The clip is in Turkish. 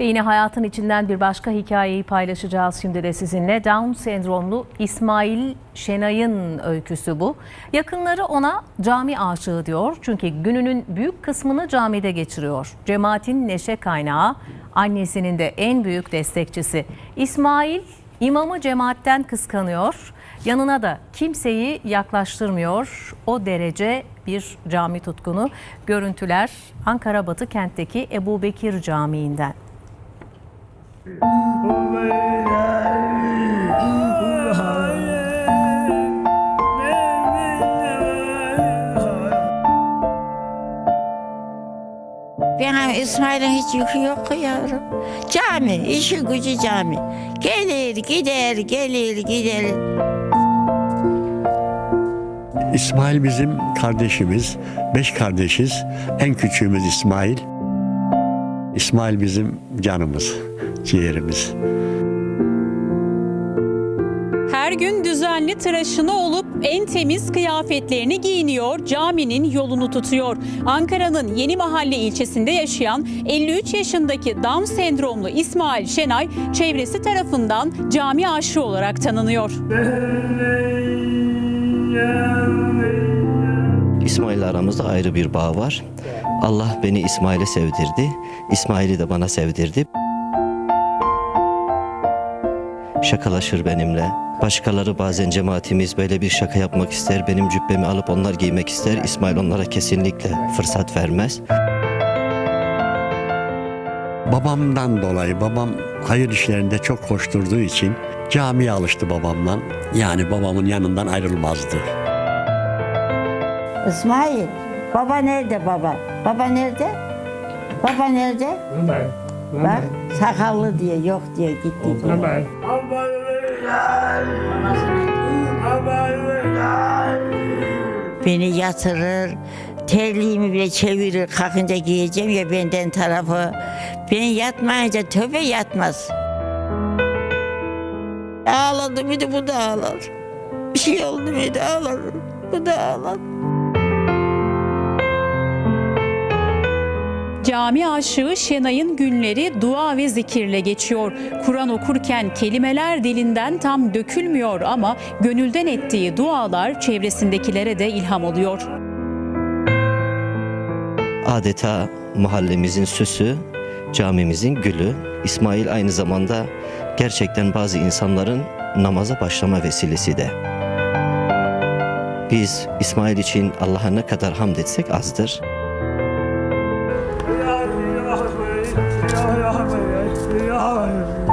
Ve yine hayatın içinden bir başka hikayeyi paylaşacağız şimdi de sizinle. Down sendromlu İsmail Şenay'ın öyküsü bu. Yakınları ona cami aşığı diyor. Çünkü gününün büyük kısmını camide geçiriyor. Cemaatin neşe kaynağı, annesinin de en büyük destekçisi. İsmail imamı cemaatten kıskanıyor. Yanına da kimseyi yaklaştırmıyor. O derece bir cami tutkunu. Görüntüler Ankara Batı kentteki Ebu Bekir Camii'nden. Benim İsmail'in hiç yükü yok ki yavrum. Cami, işi gücü cami. Gelir, gider, gelir, gider. İsmail bizim kardeşimiz. Beş kardeşiz. En küçüğümüz İsmail. İsmail bizim canımız, ciğerimiz. Her gün düzenli tıraşını olup en temiz kıyafetlerini giyiniyor, caminin yolunu tutuyor. Ankara'nın Yeni Mahalle ilçesinde yaşayan 53 yaşındaki Down sendromlu İsmail Şenay çevresi tarafından cami aşığı olarak tanınıyor. İsmail aramızda ayrı bir bağ var. Allah beni İsmail'e sevdirdi. İsmail'i de bana sevdirdi. Şakalaşır benimle. Başkaları bazen cemaatimiz böyle bir şaka yapmak ister. Benim cübbemi alıp onlar giymek ister. İsmail onlara kesinlikle fırsat vermez. Babamdan dolayı, babam hayır işlerinde çok koşturduğu için camiye alıştı babamdan. Yani babamın yanından ayrılmazdı. İsmail, baba nerede baba? Baba nerede? Baba nerede? Bak, sakallı diye, yok diye gitti diye. Beni yatırır, terliğimi bile çevirir, kalkınca giyeceğim ya benden tarafı. Ben yatmayınca töbe yatmaz. Ağladı mıydı bu da ağlar. Bir şey oldu muydu ağlar. Bu da ağlar. Cami aşığı Şenay'ın günleri dua ve zikirle geçiyor. Kur'an okurken kelimeler dilinden tam dökülmüyor ama gönülden ettiği dualar çevresindekilere de ilham oluyor. Adeta mahallemizin süsü, camimizin gülü. İsmail aynı zamanda gerçekten bazı insanların namaza başlama vesilesi de. Biz İsmail için Allah'a ne kadar hamd etsek azdır. Yahweh, Yahweh, Yahweh.